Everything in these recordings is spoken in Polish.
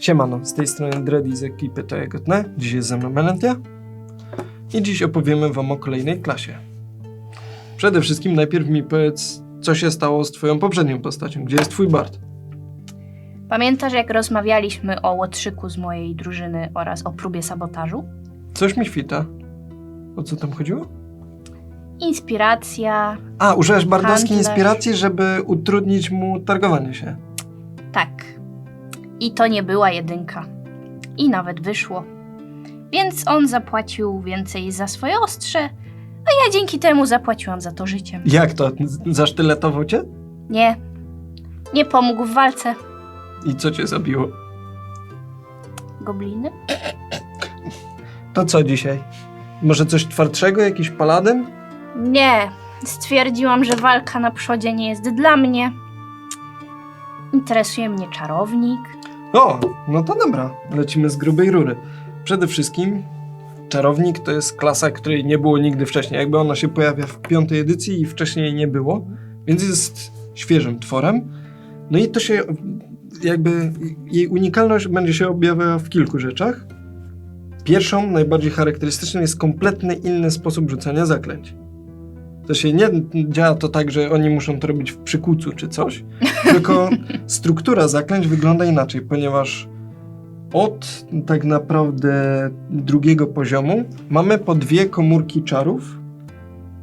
Siemano, z tej strony Dreddy z ekipy To Jego Tne. Dziś jest ze mną Melentia. I dziś opowiemy wam o kolejnej klasie. Przede wszystkim najpierw mi powiedz, co się stało z twoją poprzednią postacią. Gdzie jest twój Bart? Pamiętasz, jak rozmawialiśmy o łotrzyku z mojej drużyny oraz o próbie sabotażu? Coś mi świta. O co tam chodziło? Inspiracja. A, użyłeś bardowskiej Handlarz. inspiracji, żeby utrudnić mu targowanie się. Tak. I to nie była jedynka. I nawet wyszło. Więc on zapłacił więcej za swoje ostrze, a ja dzięki temu zapłaciłam za to życiem. Jak to? Zasztyletował cię? Nie. Nie pomógł w walce. I co cię zabiło? Gobliny? To co dzisiaj? Może coś twardszego? Jakiś paladyn? Nie. Stwierdziłam, że walka na przodzie nie jest dla mnie. Interesuje mnie czarownik. O, no to dobra, lecimy z grubej rury. Przede wszystkim czarownik to jest klasa, której nie było nigdy wcześniej. Jakby ona się pojawia w piątej edycji i wcześniej nie było, więc jest świeżym tworem. No i to się jakby jej unikalność będzie się objawiała w kilku rzeczach. Pierwszą, najbardziej charakterystyczną jest kompletny inny sposób rzucania zaklęć. To się nie działa to tak, że oni muszą to robić w przykucu czy coś, tylko struktura zaklęć wygląda inaczej, ponieważ od tak naprawdę drugiego poziomu mamy po dwie komórki czarów,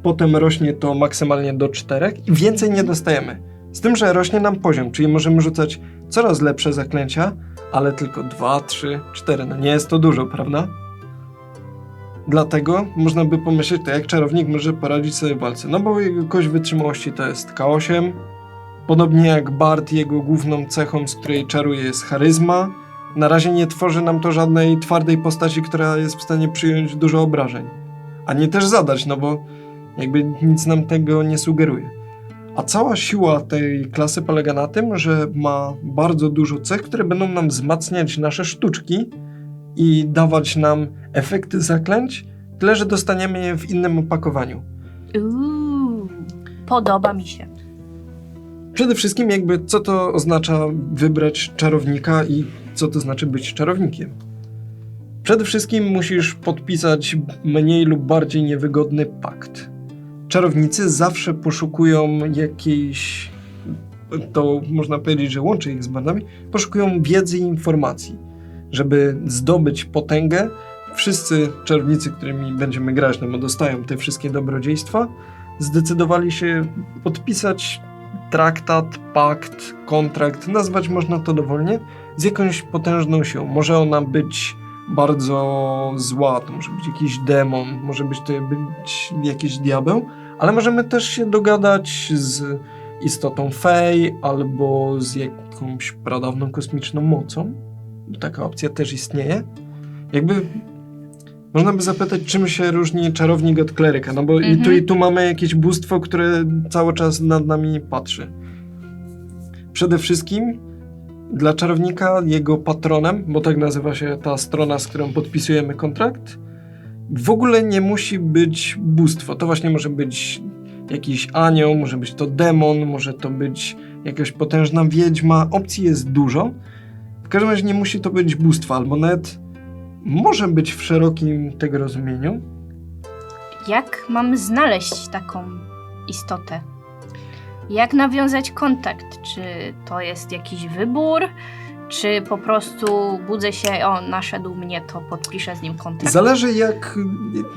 potem rośnie to maksymalnie do czterech i więcej nie dostajemy. Z tym, że rośnie nam poziom, czyli możemy rzucać coraz lepsze zaklęcia, ale tylko dwa, trzy, cztery. No nie jest to dużo, prawda? Dlatego można by pomyśleć, to jak czarownik może poradzić sobie w walce. No bo jego kość wytrzymałości to jest K8, Podobnie jak Bart, jego główną cechą, z której czaruje jest charyzma. Na razie nie tworzy nam to żadnej twardej postaci, która jest w stanie przyjąć dużo obrażeń. A nie też zadać, no bo jakby nic nam tego nie sugeruje. A cała siła tej klasy polega na tym, że ma bardzo dużo cech, które będą nam wzmacniać nasze sztuczki i dawać nam efekty zaklęć, tyle że dostaniemy je w innym opakowaniu. Uuu, podoba mi się. Przede wszystkim jakby co to oznacza wybrać czarownika i co to znaczy być czarownikiem. Przede wszystkim musisz podpisać mniej lub bardziej niewygodny pakt. Czarownicy zawsze poszukują jakiejś, to można powiedzieć, że łączy ich z bandami, poszukują wiedzy i informacji. Żeby zdobyć potęgę, wszyscy czarownicy, którymi będziemy grać, no bo dostają te wszystkie dobrodziejstwa, zdecydowali się podpisać traktat, pakt, kontrakt, nazwać można to dowolnie, z jakąś potężną siłą. Może ona być bardzo zła, to może być jakiś demon, może być to być jakiś diabeł, ale możemy też się dogadać z istotą fej albo z jakąś pradawną kosmiczną mocą. Taka opcja też istnieje. Jakby można by zapytać, czym się różni czarownik od kleryka, no bo i tu Mhm. i tu mamy jakieś bóstwo, które cały czas nad nami patrzy. Przede wszystkim dla czarownika jego patronem, bo tak nazywa się ta strona, z którą podpisujemy kontrakt, w ogóle nie musi być bóstwo. To właśnie może być jakiś anioł, może być to demon, może to być jakaś potężna wiedźma. Opcji jest dużo. W każdym razie nie musi to być bóstwo, albo nawet może być w szerokim tego rozumieniu. Jak mam znaleźć taką istotę? Jak nawiązać kontakt? Czy to jest jakiś wybór? Czy po prostu budzę się, o, naszedł mnie, to podpiszę z nim kontrakt? Zależy jak,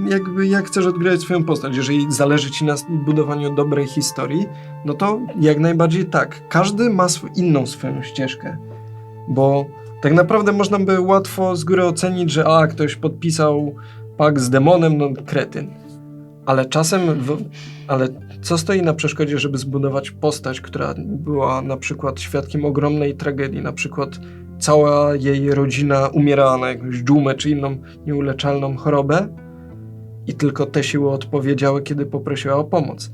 jakby jak chcesz odgrywać swoją postać. Jeżeli zależy ci na budowaniu dobrej historii, no to jak najbardziej tak. Każdy ma sw- inną swoją ścieżkę, bo tak naprawdę można by łatwo z góry ocenić, że a, ktoś podpisał pakt z demonem, no kretyn. Ale czasem, w, ale co stoi na przeszkodzie, żeby zbudować postać, która była na przykład świadkiem ogromnej tragedii, na przykład cała jej rodzina umierała na jakąś dżumę czy inną nieuleczalną chorobę i tylko te siły odpowiedziały, kiedy poprosiła o pomoc.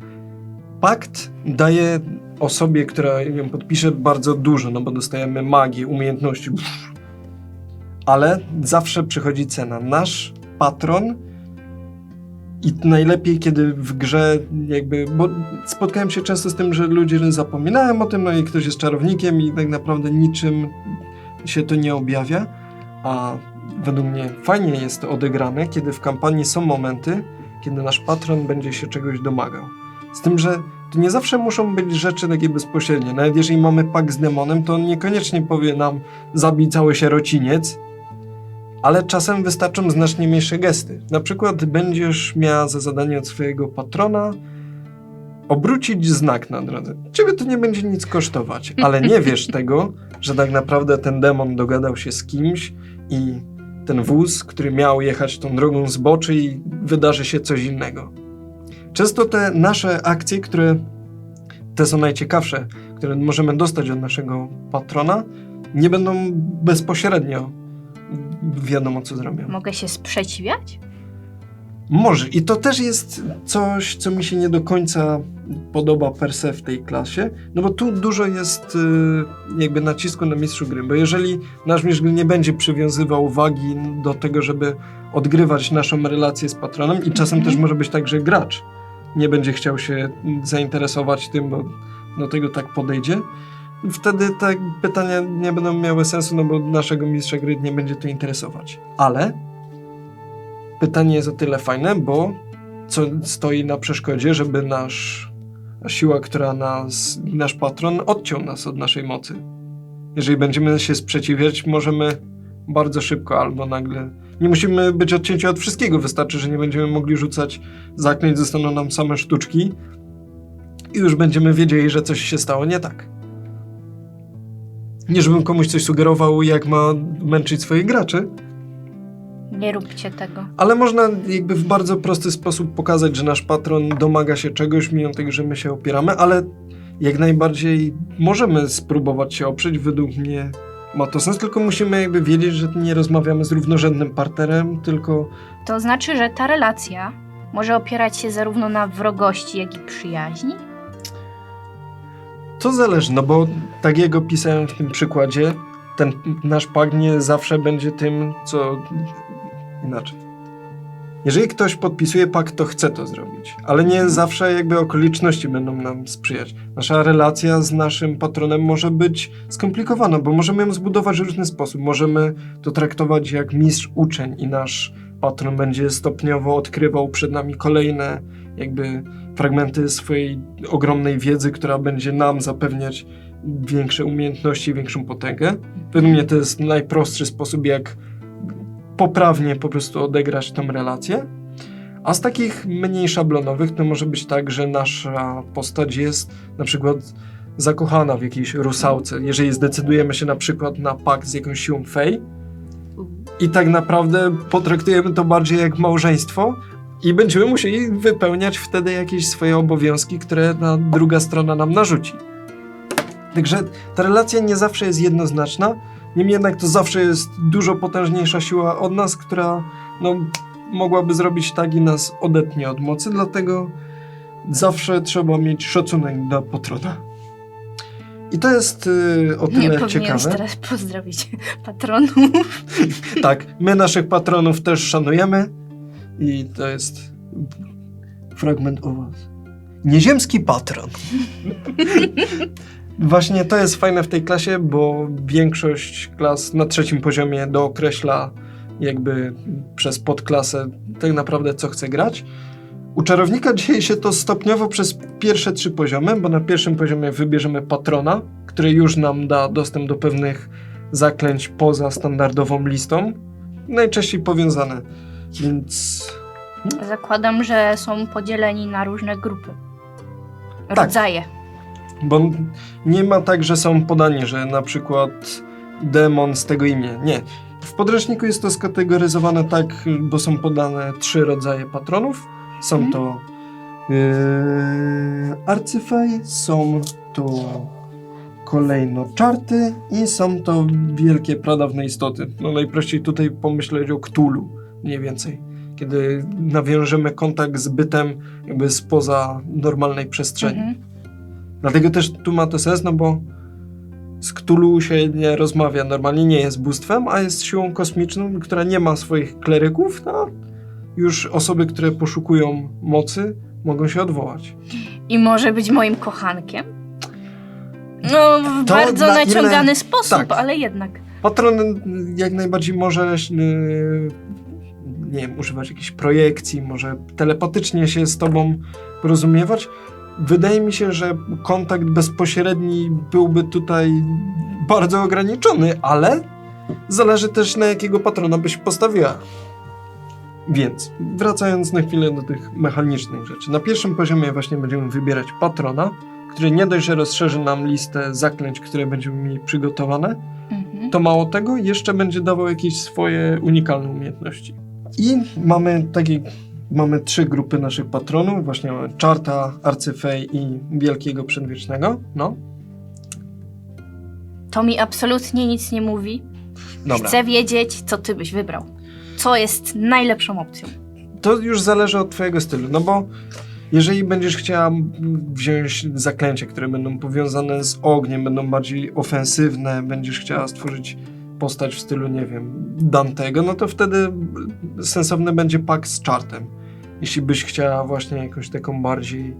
Pakt daje osobie, która ją podpisze, bardzo dużo, no bo dostajemy magię, umiejętności, pff. ale zawsze przychodzi cena. Nasz patron i najlepiej, kiedy w grze jakby, bo spotkałem się często z tym, że ludzie zapominają o tym, no i ktoś jest czarownikiem i tak naprawdę niczym się to nie objawia, a według mnie fajnie jest to odegrane, kiedy w kampanii są momenty, kiedy nasz patron będzie się czegoś domagał. Z tym, że to nie zawsze muszą być rzeczy takie bezpośrednie. Nawet jeżeli mamy pakt z demonem, to on niekoniecznie powie nam zabij cały sierociniec, ale czasem wystarczą znacznie mniejsze gesty. Na przykład będziesz miała za zadanie od swojego patrona obrócić znak na drodze. Ciebie to nie będzie nic kosztować, ale nie wiesz tego, że tak naprawdę ten demon dogadał się z kimś i ten wóz, który miał jechać tą drogą zboczy i wydarzy się coś innego. Często te nasze akcje, które te są najciekawsze, które możemy dostać od naszego patrona, nie będą bezpośrednio wiadomo, co zrobią. Mogę się sprzeciwiać? Może. I to też jest coś, co mi się nie do końca podoba per se w tej klasie, no bo tu dużo jest y, jakby nacisku na mistrzu gry, bo jeżeli nasz mistrz gry nie będzie przywiązywał uwagi do tego, żeby odgrywać naszą relację z patronem i czasem Mhm. też może być tak, że gracz nie będzie chciał się zainteresować tym, bo do tego tak podejdzie, wtedy te pytania nie będą miały sensu, no bo naszego mistrza gry nie będzie to interesować. Ale pytanie jest o tyle fajne, bo co stoi na przeszkodzie, żeby nasz siła, która nas, nasz patron odciął nas od naszej mocy. Jeżeli będziemy się sprzeciwiać, możemy bardzo szybko albo nagle. Nie musimy być odcięci od wszystkiego, wystarczy, że nie będziemy mogli rzucać zaklęć, zostaną nam same sztuczki i już będziemy wiedzieli, że coś się stało nie tak. Nie żebym komuś coś sugerował, jak ma męczyć swoich graczy, Nie róbcie tego. ale można jakby w bardzo prosty sposób pokazać, że nasz patron domaga się czegoś, mimo tego, że my się opieramy, ale jak najbardziej możemy spróbować się oprzeć. Według mnie ma to sens, tylko musimy jakby wiedzieć, że nie rozmawiamy z równorzędnym partnerem, tylko To znaczy, że ta relacja może opierać się zarówno na wrogości, jak i przyjaźni? to zależy, no bo tak jak opisałem w tym przykładzie, ten nasz pakt nie zawsze będzie tym, co inaczej. Jeżeli ktoś podpisuje pakt, to chce to zrobić, ale nie zawsze jakby okoliczności będą nam sprzyjać. Nasza relacja z naszym patronem może być skomplikowana, bo możemy ją zbudować w różny sposób. Możemy to traktować jak mistrz-uczeń i nasz patron będzie stopniowo odkrywał przed nami kolejne jakby fragmenty swojej ogromnej wiedzy, która będzie nam zapewniać większe umiejętności, większą potęgę. Według mnie to jest najprostszy sposób, jak poprawnie po prostu odegrać tą relację. A z takich mniej szablonowych to może być tak, że nasza postać jest na przykład zakochana w jakiejś rusałce. Jeżeli zdecydujemy się na przykład na pakt z jakąś siłą fej i tak naprawdę potraktujemy to bardziej jak małżeństwo i będziemy musieli wypełniać wtedy jakieś swoje obowiązki, które ta druga strona nam narzuci. Także ta relacja nie zawsze jest jednoznaczna, niemniej jednak to zawsze jest dużo potężniejsza siła od nas, która no, mogłaby zrobić tak i nas odetnie od mocy, dlatego zawsze trzeba mieć szacunek do patrona. I to jest y, o Nie tyle powinieneś ciekawe. teraz pozdrowić patronów. Tak, my naszych patronów też szanujemy i to jest fragment o was. Nieziemski patron. Właśnie to jest fajne w tej klasie, bo większość klas na trzecim poziomie dookreśla jakby przez podklasę tak naprawdę co chce grać. U czarownika dzieje się to stopniowo przez pierwsze trzy poziomy, bo na pierwszym poziomie wybierzemy patrona, który już nam da dostęp do pewnych zaklęć poza standardową listą, najczęściej powiązane. Więc Zakładam, że są podzieleni na różne grupy. Tak. Bo nie ma tak, że są podani, że na przykład demon z tego imię. Nie. W podręczniku jest to skategoryzowane tak, bo są podane trzy rodzaje patronów. Są Mhm. to yy, arcyfej, są to kolejno czarty i są to wielkie pradawne istoty. No najprościej tutaj pomyśleć o Ktulu, mniej więcej. Kiedy nawiążemy kontakt z bytem jakby spoza normalnej przestrzeni. Mhm. Dlatego też tu ma to sens, no bo z Cthulhu się nie rozmawia. Normalnie nie jest bóstwem, a jest siłą kosmiczną, która nie ma swoich kleryków. No, już osoby, które poszukują mocy, mogą się odwołać. I może być moim kochankiem? No, w To bardzo na naciągany sposób, tak. ale jednak. Patron jak najbardziej może y, nie wiem, używać jakiejś projekcji, może telepatycznie się z tobą porozumiewać. Wydaje mi się, że kontakt bezpośredni byłby tutaj bardzo ograniczony, ale zależy też na jakiego patrona byś postawiła. Więc, wracając na chwilę do tych mechanicznych rzeczy. Na pierwszym poziomie właśnie będziemy wybierać patrona, który nie dość, że rozszerzy nam listę zaklęć, które będziemy mieli przygotowane, Mhm. to mało tego, jeszcze będzie dawał jakieś swoje unikalne umiejętności. I mamy takie, mamy trzy grupy naszych patronów, właśnie mamy Czarta, Arcyfej i Wielkiego Przedwiecznego. No, To mi absolutnie nic nie mówi. dobra. Chcę wiedzieć, co ty byś wybrał. Co jest najlepszą opcją. To już zależy od twojego stylu, no bo jeżeli będziesz chciała wziąć zaklęcia, które będą powiązane z ogniem, będą bardziej ofensywne, będziesz chciała stworzyć postać w stylu, nie wiem, Dantego, no to wtedy sensowny będzie pak z czartem. Jeśli byś chciała właśnie jakąś taką bardziej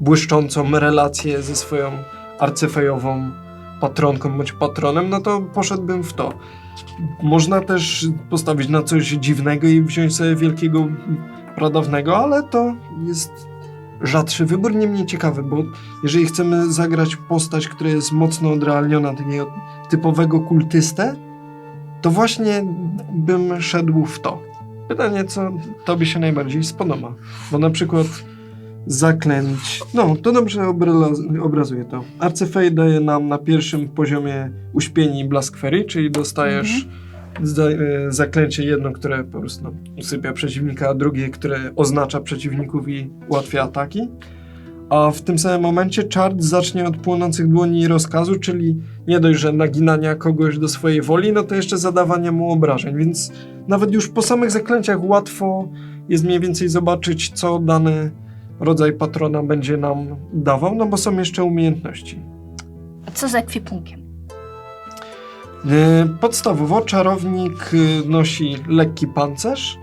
błyszczącą relację ze swoją arcyfejową patronką bądź patronem, no to poszedłbym w to. Można też postawić na coś dziwnego i wziąć sobie wielkiego pradawnego, ale to jest rzadszy wybór, nie mniej ciekawy, bo jeżeli chcemy zagrać postać, która jest mocno odrealniona, takiego typowego kultystę, to właśnie bym szedł w to. Pytanie, co tobie się najbardziej spodoba, bo na przykład zaklęć, no to dobrze obra- obrazuje to. Arcyfej daje nam na pierwszym poziomie uśpieni Blaskfery, czyli dostajesz za, e, zaklęcie jedno, które po prostu no, usypia przeciwnika, a drugie, które oznacza przeciwników i ułatwia ataki. A w tym samym momencie czart zacznie od płonących dłoni rozkazu, czyli nie dość, że naginania kogoś do swojej woli, no to jeszcze zadawania mu obrażeń, więc nawet już po samych zaklęciach łatwo jest mniej więcej zobaczyć, co dany rodzaj patrona będzie nam dawał, no bo są jeszcze umiejętności. A co z ekwipunkiem? E, Podstawowo czarownik e, nosi lekki pancerz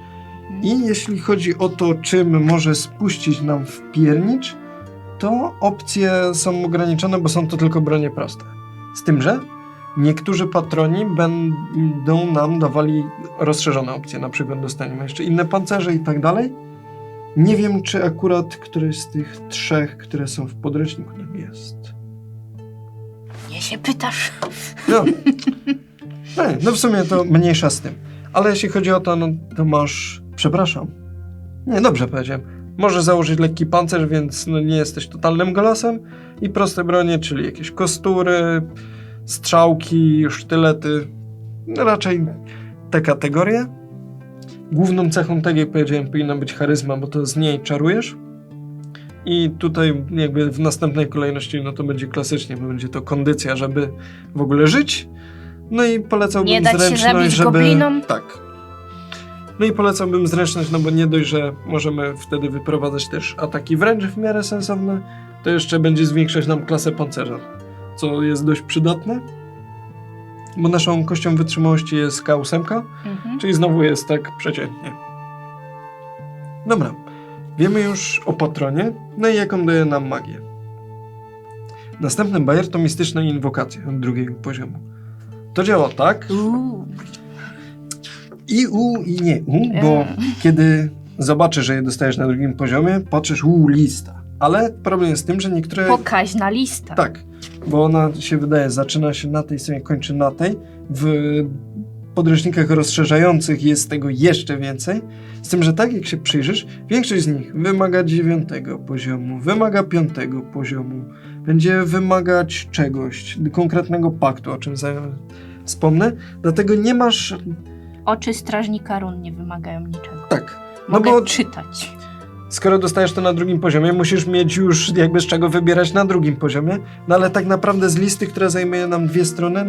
i jeśli chodzi o to, czym może spuścić nam w piernicz, to opcje są ograniczone, bo są to tylko bronie proste. Z tym, że niektórzy patroni będą nam dawali rozszerzone opcje, na przykład dostaniemy jeszcze inne pancerze i tak dalej. Nie wiem, czy akurat któreś z tych trzech, które są w podręczniku, tam jest. Nie się pytasz. No. No, no w sumie to mniejsza z tym. Ale jeśli chodzi o to, no to masz. Przepraszam. Nie, dobrze powiedziałem. Możesz założyć lekki pancerz, więc no, nie jesteś totalnym golasem. I proste bronie, czyli jakieś kostury, strzałki, sztylety. No, raczej te kategorie. Główną cechą, tak jak powiedziałem, powinna być charyzma, bo to z niej czarujesz. I tutaj jakby w następnej kolejności, no to będzie klasycznie, bo będzie to kondycja, żeby w ogóle żyć. No i polecałbym Nie dać się zręczność, zabić żeby... goblinom? Tak. No i polecałbym zręczność, no bo nie dość, że możemy wtedy wyprowadzać też ataki wręcz w miarę sensowne, to jeszcze będzie zwiększać nam klasę pancerza, co jest dość przydatne. Bo naszą kością wytrzymałości jest K8, Mhm. Czyli znowu jest tak przeciętnie. Dobra. Wiemy już o patronie, no i jaką daje nam magię. Następny bajer to mistyczne inwokacje od drugiego poziomu. To działa tak Uuu. I u i nie u, bo kiedy zobaczysz, że je dostajesz na drugim poziomie, patrzysz u lista. Ale problem jest z tym, że niektóre Pokaźna lista. tak, bo ona się wydaje, zaczyna się na tej stronie, kończy na tej. W podręcznikach rozszerzających jest tego jeszcze więcej. Z tym, że tak jak się przyjrzysz, większość z nich wymaga dziewiątego poziomu, wymaga piątego poziomu, będzie wymagać czegoś, konkretnego paktu, o czym za wspomnę. Dlatego nie masz Oczy strażnika run nie wymagają niczego. tak. No Mogę bo czytać. skoro dostajesz to na drugim poziomie, musisz mieć już jakby z czego wybierać na drugim poziomie. No ale tak naprawdę z listy, która zajmuje nam dwie strony,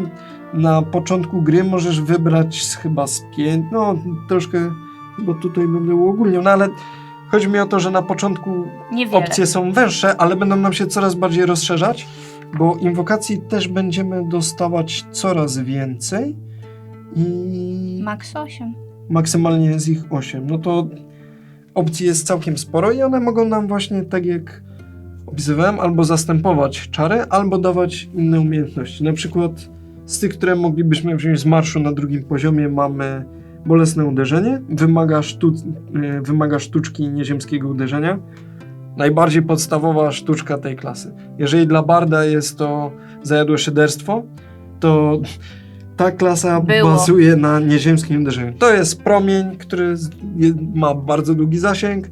na początku gry możesz wybrać z, chyba z pięć, no troszkę, bo tutaj będę uogólniał, no ale chodzi mi o to, że na początku Niewiele. opcje są węższe, ale będą nam się coraz bardziej rozszerzać, bo inwokacji też będziemy dostawać coraz więcej i Max 8. maksymalnie jest ich 8. No to opcji jest całkiem sporo i one mogą nam właśnie tak jak opisywałem, albo zastępować czary, albo dawać inne umiejętności. Na przykład Z tych, które moglibyśmy wziąć z marszu na drugim poziomie, mamy bolesne uderzenie, wymaga, sztu, y, wymaga sztuczki nieziemskiego uderzenia. Najbardziej podstawowa sztuczka tej klasy. Jeżeli dla Barda jest to zajadłe szyderstwo, to ta klasa Było. bazuje na nieziemskim uderzeniu. To jest promień, który z- je- ma bardzo długi zasięg,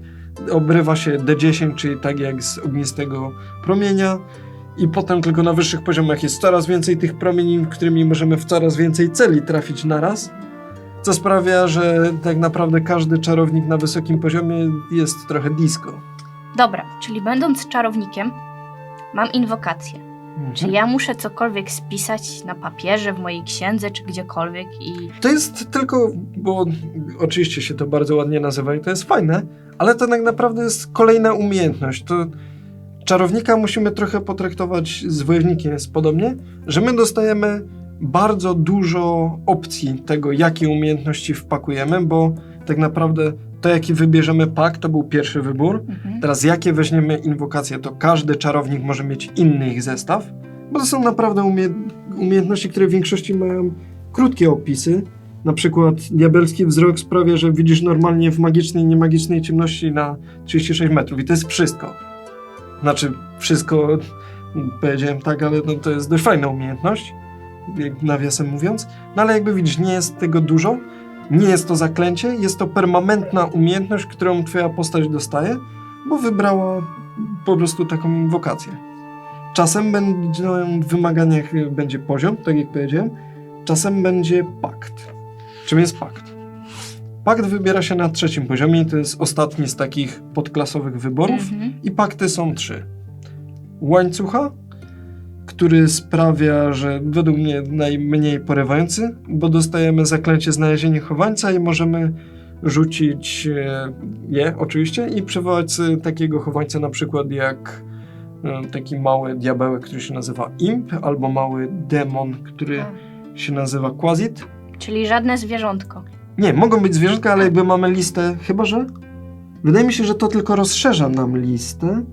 obrywa się D10, czyli tak jak z ognistego promienia. I potem tylko na wyższych poziomach jest coraz więcej tych promieni, którymi możemy w coraz więcej celi trafić naraz. Co sprawia, że tak naprawdę każdy czarownik na wysokim poziomie jest trochę disco. Dobra, czyli będąc czarownikiem, mam inwokację. Czy ja muszę cokolwiek spisać na papierze, w mojej księdze, czy gdziekolwiek i... To jest tylko, bo oczywiście się to bardzo ładnie nazywa i to jest fajne, ale to tak naprawdę jest kolejna umiejętność. To czarownika musimy trochę potraktować z wojownikiem jest podobnie, że my dostajemy bardzo dużo opcji tego, jakie umiejętności wpakujemy, bo tak naprawdę to, jaki wybierzemy pak, to był pierwszy wybór. Mhm. Teraz jakie weźmiemy inwokacje, to każdy czarownik może mieć inny ich zestaw, bo to są naprawdę umie umiejętności, które w większości mają krótkie opisy. Na przykład diabelski wzrok sprawia, że widzisz normalnie w magicznej i niemagicznej ciemności na 36 metrów i to jest wszystko. Znaczy wszystko, powiedziałem tak, ale no, to jest dość fajna umiejętność, nawiasem mówiąc. No ale jakby widzisz, nie jest tego dużo, nie jest to zaklęcie, jest to permanentna umiejętność, którą twoja postać dostaje, bo wybrała po prostu taką inwokację. Czasem będzie w wymaganiach będzie poziom, tak jak powiedziałem, czasem będzie pakt. Czym jest pakt? Pakt wybiera się na trzecim poziomie to jest ostatni z takich podklasowych wyborów Mhm. i pakty są trzy. Łańcucha, który sprawia, że według mnie najmniej porywający, bo dostajemy zaklęcie znalezienie chowańca i możemy rzucić e, je oczywiście i przywołać takiego chowańca na przykład jak e, taki mały diabełek, który się nazywa Imp, albo mały demon, który A, się nazywa Quasit. Czyli żadne zwierzątko. Nie, mogą być zwierzątka, ale jakby mamy listę, chyba że. Wydaje mi się, że to tylko rozszerza nam listę.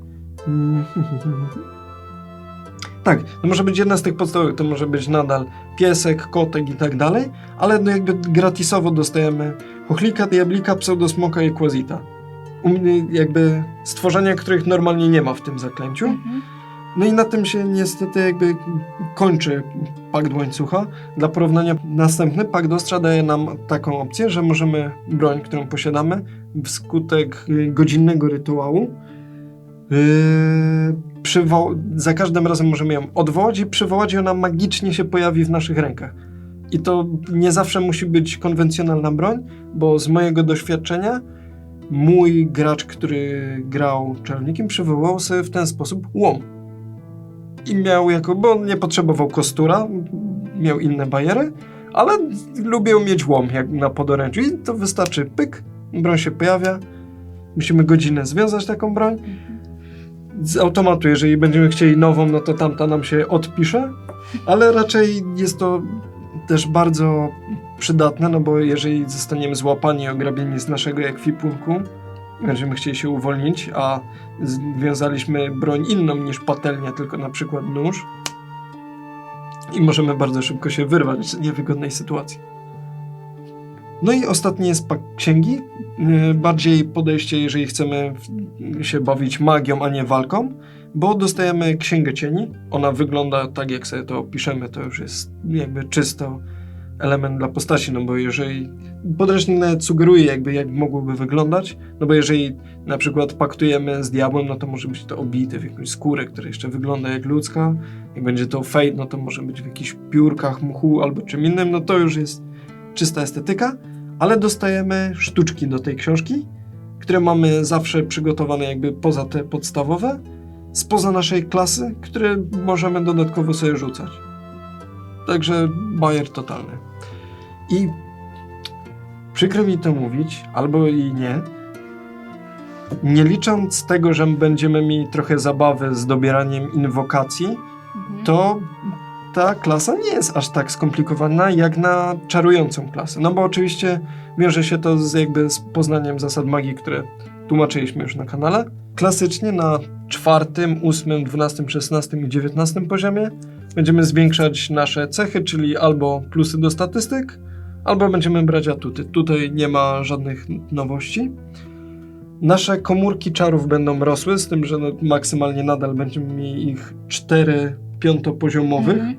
Tak, to może być jedna z tych podstawowych, to może być nadal piesek, kotek i tak dalej, ale no jakby gratisowo dostajemy chochlika, diablika, pseudosmoka i quasita. Jakby stworzenia, których normalnie nie ma w tym zaklęciu. Mhm. No i na tym się niestety jakby kończy pakt łańcucha. Dla porównania następny pakt ostrza daje nam taką opcję, że możemy broń, którą posiadamy, wskutek y, godzinnego rytuału yy, za każdym razem możemy ją odwołać i przywołać i ona magicznie się pojawi w naszych rękach. I to nie zawsze musi być konwencjonalna broń, bo z mojego doświadczenia mój gracz, który grał czarownikiem, przywołał sobie w ten sposób łom. I miał jako, bo nie potrzebował kostura, miał inne bajery, ale lubił mieć łom jak na podoręczu i to wystarczy pyk, broń się pojawia, musimy godzinę związać taką broń. Z automatu, jeżeli będziemy chcieli nową, no to tamta nam się odpisze, ale raczej jest to też bardzo przydatne, no bo jeżeli zostaniemy złapani ograbieni z naszego ekwipunku będziemy chcieli się uwolnić, a związaliśmy broń inną niż patelnia, tylko na przykład nóż i możemy bardzo szybko się wyrwać z niewygodnej sytuacji. No i ostatni jest pak księgi. Yy, Bardziej podejście, jeżeli chcemy się bawić magią, a nie walką, bo dostajemy księgę cieni. Ona wygląda tak, jak sobie to opiszemy, to już jest jakby czysto element dla postaci, no bo jeżeli podręcznik nawet sugeruje jakby jak mogłoby wyglądać, no bo jeżeli na przykład paktujemy z diabłem, no to może być to obite w jakąś skórę, która jeszcze wygląda jak ludzka, jak będzie to fade, no to może być w jakichś piórkach, mchu albo czym innym, no to już jest czysta estetyka, ale dostajemy sztuczki do tej książki, które mamy zawsze przygotowane jakby poza te podstawowe, spoza naszej klasy, które możemy dodatkowo sobie rzucać. Także bajer totalny. I przykro mi to mówić, albo i nie, nie licząc tego, że będziemy mieli trochę zabawy z dobieraniem inwokacji, Mhm. to ta klasa nie jest aż tak skomplikowana jak na czarującą klasę. No bo oczywiście wiąże się to z jakby z poznaniem zasad magii, które tłumaczyliśmy już na kanale. klasycznie na czwartym, ósmym, dwunastym, szesnastym i dziewiętnastym poziomie będziemy zwiększać nasze cechy, czyli albo plusy do statystyk, albo będziemy brać atuty. Tutaj nie ma żadnych nowości. Nasze komórki czarów będą rosły, z tym, że no, maksymalnie nadal będziemy mieli ich 4 piątopoziomowych Mhm.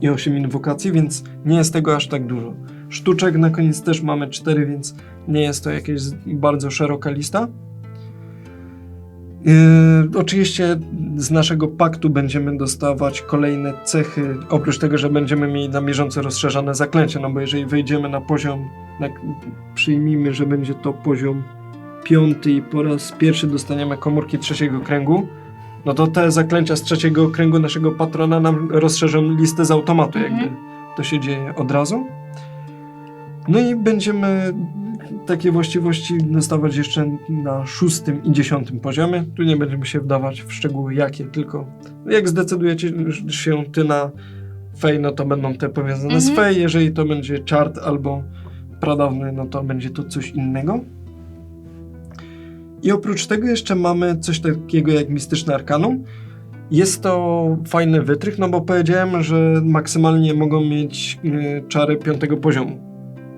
i 8 inwokacji, więc nie jest tego aż tak dużo. Sztuczek na koniec też mamy 4, więc nie jest to jakaś bardzo szeroka lista. Yy, oczywiście z naszego paktu będziemy dostawać kolejne cechy, oprócz tego, że będziemy mieli na bieżąco rozszerzane zaklęcia, no bo jeżeli wejdziemy na poziom, na, przyjmijmy, że będzie to poziom piąty i po raz pierwszy dostaniemy komórki trzeciego kręgu, no to te zaklęcia z trzeciego kręgu naszego patrona nam rozszerzą listę z automatu, Mhm. jakby to się dzieje od razu. No i będziemy takie właściwości dostawać jeszcze na szóstym i dziesiątym poziomie. Tu nie będziemy się wdawać w szczegóły jakie, tylko jak zdecydujecie się ty na fej, no to będą te powiązane z Mhm. fej. Jeżeli to będzie czart albo pradawny, no to będzie to coś innego. I oprócz tego jeszcze mamy coś takiego jak mistyczne arkanum. Jest to fajny wytrych, no bo powiedziałem, że maksymalnie mogą mieć y, czary piątego poziomu.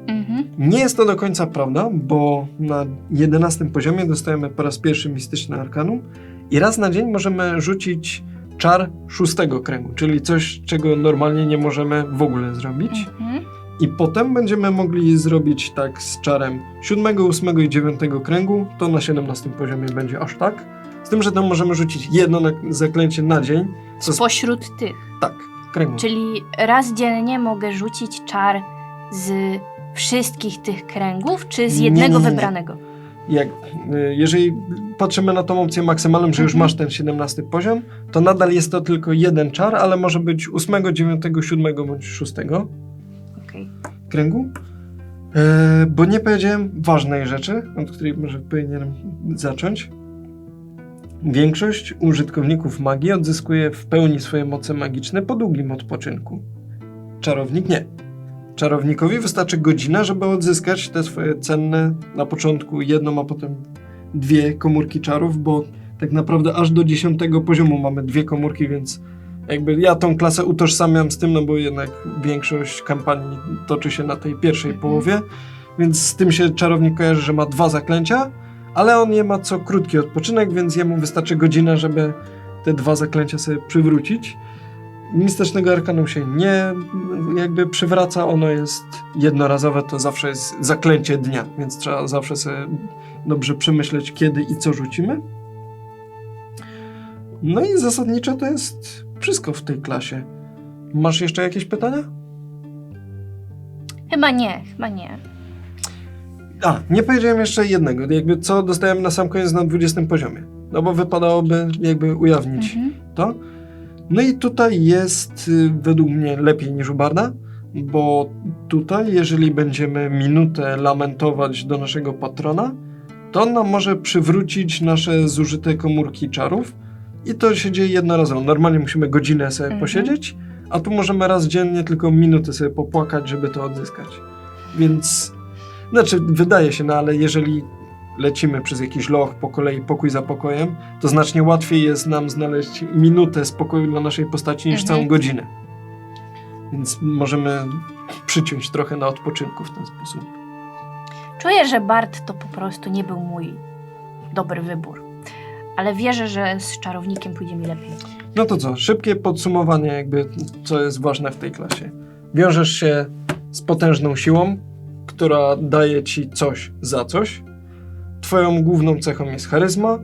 Mhm. Nie jest to do końca prawda, bo na 11 poziomie dostajemy po raz pierwszy mistyczne arkanum i raz na dzień możemy rzucić czar szóstego kręgu, czyli coś, czego normalnie nie możemy w ogóle zrobić. Mhm. I potem będziemy mogli zrobić tak z czarem 7, 8 i 9 kręgu, to na 17 poziomie będzie aż tak. Z tym, że tam możemy rzucić jedno na zaklęcie na dzień. Co z... Spośród tych. Tak, kręgu. Czyli raz dziennie mogę rzucić czar z wszystkich tych kręgów, czy z jednego nie, nie, nie. wybranego? jak, y, jeżeli patrzymy na tą opcję maksymalną, że już Mhm. masz ten 17 poziom, to nadal jest to tylko jeden czar, ale może być 8, 9, 7 bądź 6 Okej. kręgu. E, bo nie powiedziałem ważnej rzeczy, od której może powinienem zacząć. Większość użytkowników magii odzyskuje w pełni swoje moce magiczne po długim odpoczynku. Czarownik nie. Czarownikowi wystarczy godzina, żeby odzyskać te swoje cenne na początku jedną, a potem dwie komórki czarów, bo tak naprawdę aż do dziesiątego poziomu mamy dwie komórki, więc jakby ja tą klasę utożsamiam z tym, no bo jednak większość kampanii toczy się na tej pierwszej Mhm. połowie, więc z tym się czarownik kojarzy, że ma dwa zaklęcia, ale on je ma co krótki odpoczynek, więc jemu wystarczy godzina, żeby te dwa zaklęcia sobie przywrócić. Mistycznego arkanum się nie jakby przywraca, ono jest jednorazowe, to zawsze jest zaklęcie dnia, więc trzeba zawsze sobie dobrze przemyśleć kiedy i co rzucimy. No i zasadniczo to jest wszystko w tej klasie. Masz jeszcze jakieś pytania? Chyba nie, chyba nie. A, nie powiedziałem jeszcze jednego, jakby co dostałem na sam koniec na 20 poziomie. No bo wypadałoby jakby ujawnić Mhm. to. No i tutaj jest y, według mnie lepiej niż u Barda, bo tutaj, jeżeli będziemy minutę lamentować do naszego patrona, to on nam może przywrócić nasze zużyte komórki czarów i to się dzieje jednorazowo. Normalnie musimy godzinę sobie Mhm. posiedzieć, a tu możemy raz dziennie tylko minutę sobie popłakać, żeby to odzyskać. Więc, znaczy, wydaje się, no ale jeżeli lecimy przez jakiś loch po kolei, pokój za pokojem, to znacznie łatwiej jest nam znaleźć minutę spokoju dla naszej postaci niż Mhm. całą godzinę. Więc możemy przyciąć trochę na odpoczynku w ten sposób. Czuję, że Bart to po prostu nie był mój dobry wybór. Ale wierzę, że z czarownikiem pójdzie mi lepiej. No to co, szybkie podsumowanie jakby, co jest ważne w tej klasie. Wiążesz się z potężną siłą, która daje ci coś za coś. Twoją główną cechą jest charyzma.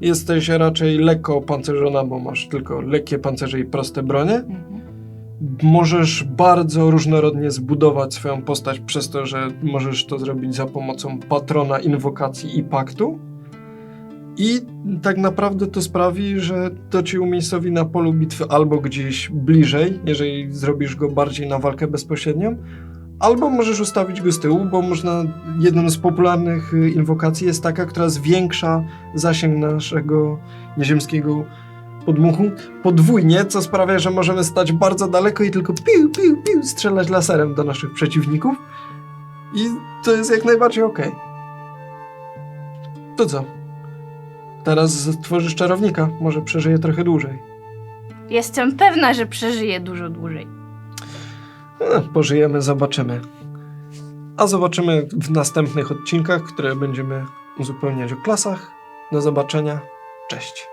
Jesteś raczej lekko opancerzona, bo masz tylko lekkie pancerze i proste bronie. Mhm. Możesz bardzo różnorodnie zbudować swoją postać przez to, że możesz to zrobić za pomocą patrona, inwokacji i paktu. I tak naprawdę to sprawi, że to ci umiejscowi na polu bitwy albo gdzieś bliżej, jeżeli zrobisz go bardziej na walkę bezpośrednią, albo możesz ustawić go z tyłu, bo można. Jedną z popularnych y, inwokacji jest taka, która zwiększa zasięg naszego nieziemskiego podmuchu podwójnie, co sprawia, że możemy stać bardzo daleko i tylko piu, piu, piu strzelać laserem do naszych przeciwników. I to jest jak najbardziej okej. To co? Teraz stworzysz czarownika, może przeżyje trochę dłużej. Jestem pewna, że przeżyję dużo dłużej. E, pożyjemy, zobaczymy. A zobaczymy w następnych odcinkach, które będziemy uzupełniać o klasach. Do zobaczenia. Cześć.